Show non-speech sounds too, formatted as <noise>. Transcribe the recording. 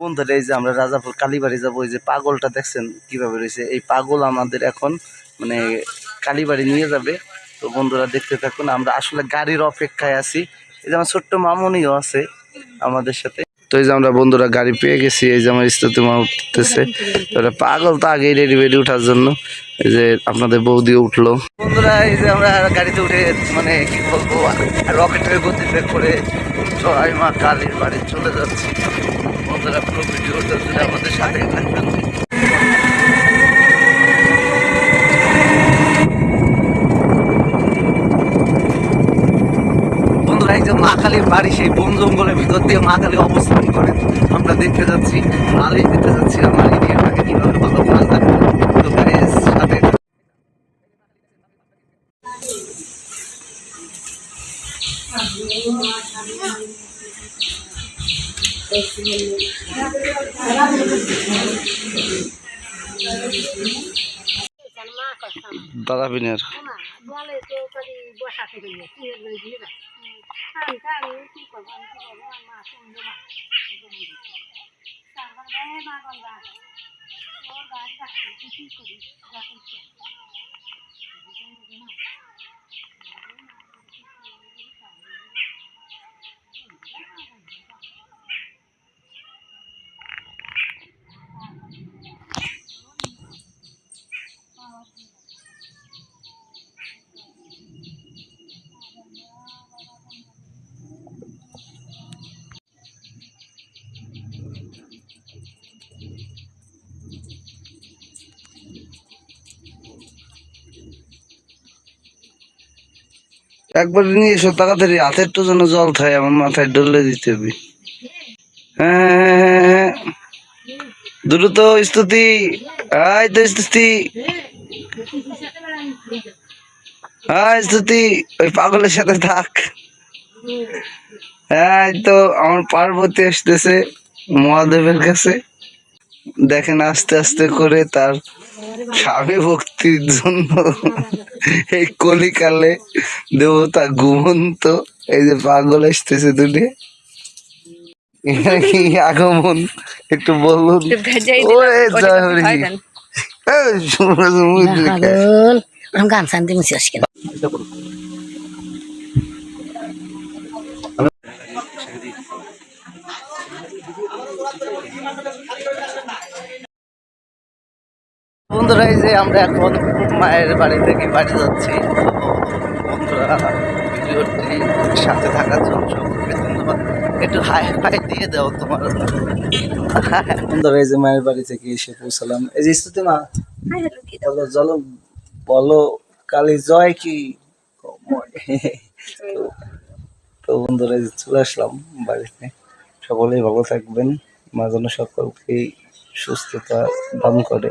বন্ধুরা এই যে আমরা রাজাপুর কালীবাড়ি যাব ওই যে পাগলটা দেখছেন কীভাবে রয়েছে? এই পাগল আমাদের এখন মানে কালীবাড়ি নিয়ে যাবে। তো বন্ধুরা দেখতে থাকুন, আমরা আসলে গাড়ির অপেক্ষায় আছি। এই যে আমার ছোট্ট মামনিও আছে আমাদের সাথে। তো এই যে আমরা বন্ধুরা গাড়ি পেয়ে গেছি, এই যে আমার স্তুতি মা উঠতেছে। ওরা পাগল তো আগেই রেডি বেডি ওঠার জন্য। এই যে আপনাদের বৌদিও উঠল। বন্ধুরা, এই যে আমরা গাড়িতে উঠে মানে কি বলব রকেটের গতিতে করে চড়াই মা কালীর বাড়ি চলে যাচ্ছি। বন্ধুরা, পুরো ভিডিওটা আমাদের সাথে থাকবেন। বন্ধুরা এই যে মা কালীর বাড়ি সেই বন জঙ্গলের ভিতর দিয়ে মা কালী অবস্থান করে। আমরা দেখতে যাচ্ছি আর এই দেখতে যাচ্ছি আমার এরিয়াটাকে কীভাবে ভালো করা যায় সাথে দাদা বিনের। বলে <laughs> তো কদি বসা থেকে কি লই দিয়ে আমি তো আমি কি করব আমি কি করব আমার মা শুনব মা তারপর দেয় মা গঙ্গা ওর গাছ কাটছে কি কি করি যা করছে একবার নিয়ে এসো তাড়াতাড়ি। হাতের তো যেন জল খায় আমার মাথায় ডলে দিতে হবে। হ্যাঁ হ্যাঁ, হ্যাঁ, হ্যাঁ। দ্রুত স্তুতি। আয় তো স্তুতি। আয় স্তুতি। ওই পাগলের সাথে থাক। হ্যাঁ তো আমার পার্বতী আসতেছে মহাদেবের কাছে। দেখেন আস্তে আস্তে করে তার স্বামী ভক্তির জন্য এই কলিকালে দেবতা ঘুমন্ত এই যে পাগল আসতেছে দুটি। কি আগমন একটু বলুন। ওরে জয় হরি। গান শান্তি মুছে আসি বন্ধুরা এই যে আমরা এখন মায়ের বাড়ি থেকে বাড়ি যাচ্ছি। বন্ধুরা ভিডিওটি সাথে থাকার জন্য সকলকে ধন্যবাদ। একটু হাই ফাই দিয়ে দাও তোমার। বন্ধুরা এই যে মায়ের বাড়ি থেকে এসে পৌঁছালাম। এই যে স্তুতি মা বলো চলো বলো কালী জয় কি? তো- তো বন্ধুরা চলে আসলাম বাড়িতে। সকলেই ভালো থাকবেন। মা যেন সকলকেই সুস্থতা দান করে।